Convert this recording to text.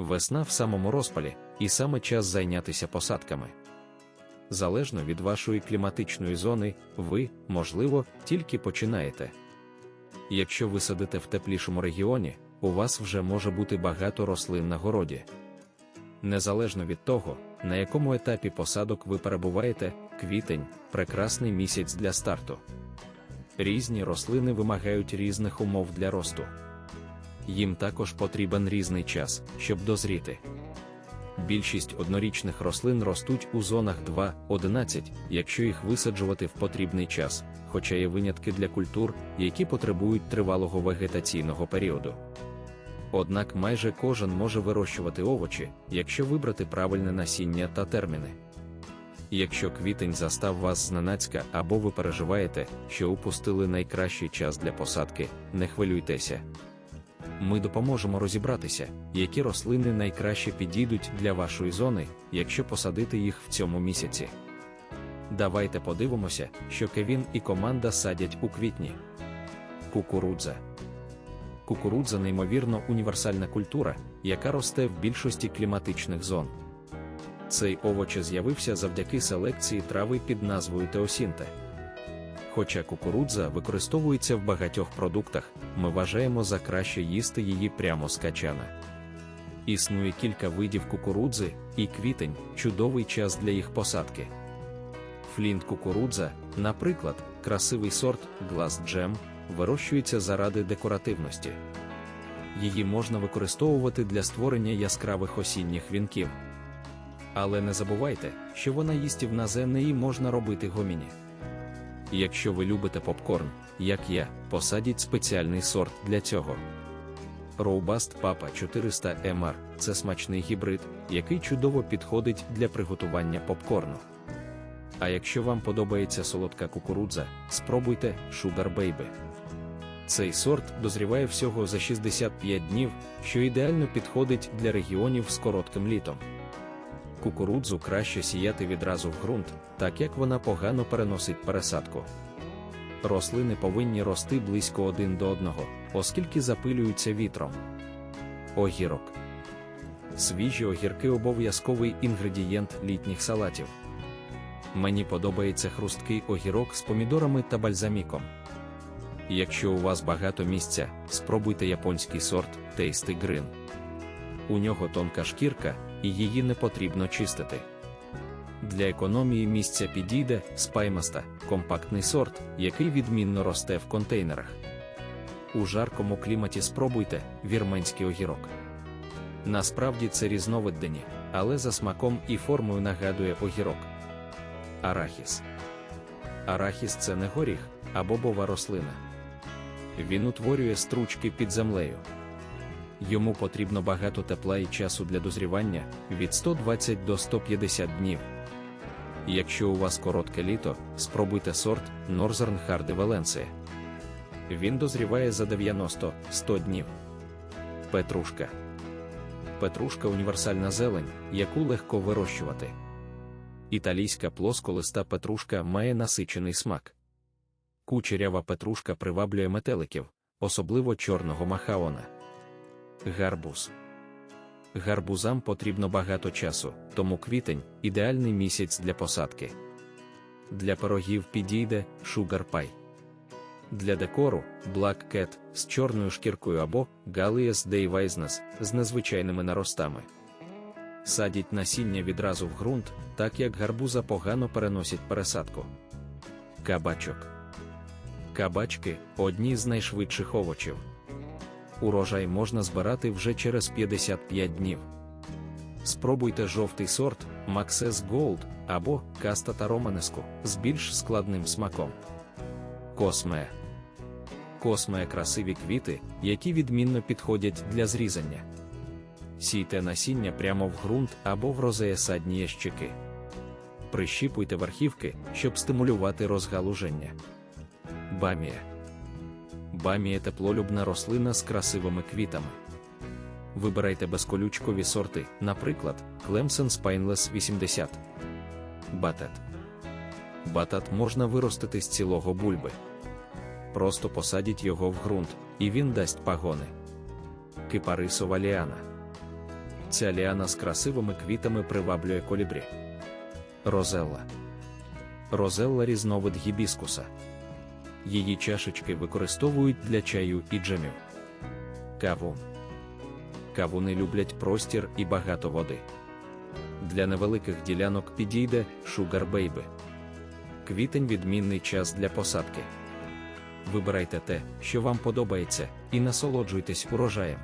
Весна в самому розпалі, і саме час зайнятися посадками. Залежно від вашої кліматичної зони, ви, можливо, тільки починаєте. Якщо ви садите в теплішому регіоні, у вас вже може бути багато рослин на городі. Незалежно від того, на якому етапі посадок ви перебуваєте, квітень прекрасний місяць для старту. Різні рослини вимагають різних умов для росту. Їм також потрібен різний час, щоб дозріти. Більшість однорічних рослин ростуть у зонах 2-11, якщо їх висаджувати в потрібний час, хоча є винятки для культур, які потребують тривалого вегетаційного періоду. Однак майже кожен може вирощувати овочі, якщо вибрати правильне насіння та терміни. Якщо квітень застав вас зненацька або ви переживаєте, що упустили найкращий час для посадки, не хвилюйтеся. Ми допоможемо розібратися, які рослини найкраще підійдуть для вашої зони, якщо посадити їх в цьому місяці. Давайте подивимося, що Кевін і команда садять у квітні. Кукурудза. Кукурудза неймовірно універсальна культура, яка росте в більшості кліматичних зон. Цей овоч з'явився завдяки селекції трави під назвою Теосінте. Хоча кукурудза використовується в багатьох продуктах, ми вважаємо за краще їсти її прямо з качана. Існує кілька видів кукурудзи, і квітень чудовий час для їх посадки. Флінт кукурудза, наприклад, красивий сорт Glass Gem, вирощується заради декоративності. Її можна використовувати для створення яскравих осінніх вінків. Але не забувайте, що вона їстівна зе і можна робити гоміні. Якщо ви любите попкорн, як я, посадіть спеціальний сорт для цього. Robust Papa 400 MR це смачний гібрид, який чудово підходить для приготування попкорну. А якщо вам подобається солодка кукурудза, спробуйте Sugar Baby. Цей сорт дозріває всього за 65 днів, що ідеально підходить для регіонів з коротким літом. Кукурудзу краще сіяти відразу в ґрунт, так як вона погано переносить пересадку. Рослини повинні рости близько один до одного, оскільки запилюються вітром. Огірок. Свіжі огірки обов'язковий інгредієнт літніх салатів. Мені подобається хрусткий огірок з помідорами та бальзаміком. Якщо у вас багато місця, спробуйте японський сорт Tasty Green. У нього тонка шкірка, і її не потрібно чистити. Для економії місця підійде спаймаста, компактний сорт, який відмінно росте в контейнерах. У жаркому кліматі спробуйте вірменський огірок. Насправді це різновиддені, але за смаком і формою нагадує огірок. Арахіс. Арахіс це не горіх, а бобова рослина. Він утворює стручки під землею. Йому потрібно багато тепла і часу для дозрівання від 120 до 150 днів. Якщо у вас коротке літо, спробуйте сорт Northern Hardy Valencia. Він дозріває за 90-100 днів. Петрушка. Петрушка універсальна зелень, яку легко вирощувати. Італійська плосколиста петрушка має насичений смак. Кучерява петрушка приваблює метеликів, особливо чорного махаона. Гарбуз. Гарбузам потрібно багато часу, тому квітень ідеальний місяць для посадки. Для пирогів підійде Pie. Для декору Black Cat з чорною шкіркою або Gallias Deivaisnes з незвичайними наростами. Садіть насіння відразу в ґрунт, так як гарбуза погано переносять пересадку. Кабачок. Кабачки одні з найшвидших овочів урожай можна збирати вже через 55 днів. Спробуйте жовтий сорт Maxes Gold або Castata Romanesco з більш складним смаком. Космея. Космея красиві квіти, які відмінно підходять для зрізання. Сійте насіння прямо в ґрунт або в розеясадні ящики. Прищіпуйте верхівки, щоб стимулювати розгалуження. Бамія бамія теплолюбна рослина з красивими квітами. Вибирайте безколючкові сорти, наприклад, Clemson Spineless 80. Батат. Батат можна виростити з цілого бульби. Просто посадіть його в ґрунт, і він дасть пагони. Кипарисова ліана. Ця ліана з красивими квітами приваблює колібрі. Розелла. Розелла різновид гібіскуса. Її чашечки використовують для чаю і джемів. Каву. Кавуни люблять простір і багато води. Для невеликих ділянок підійде Baby. Квітень відмінний час для посадки. Вибирайте те, що вам подобається, і насолоджуйтесь урожаєм.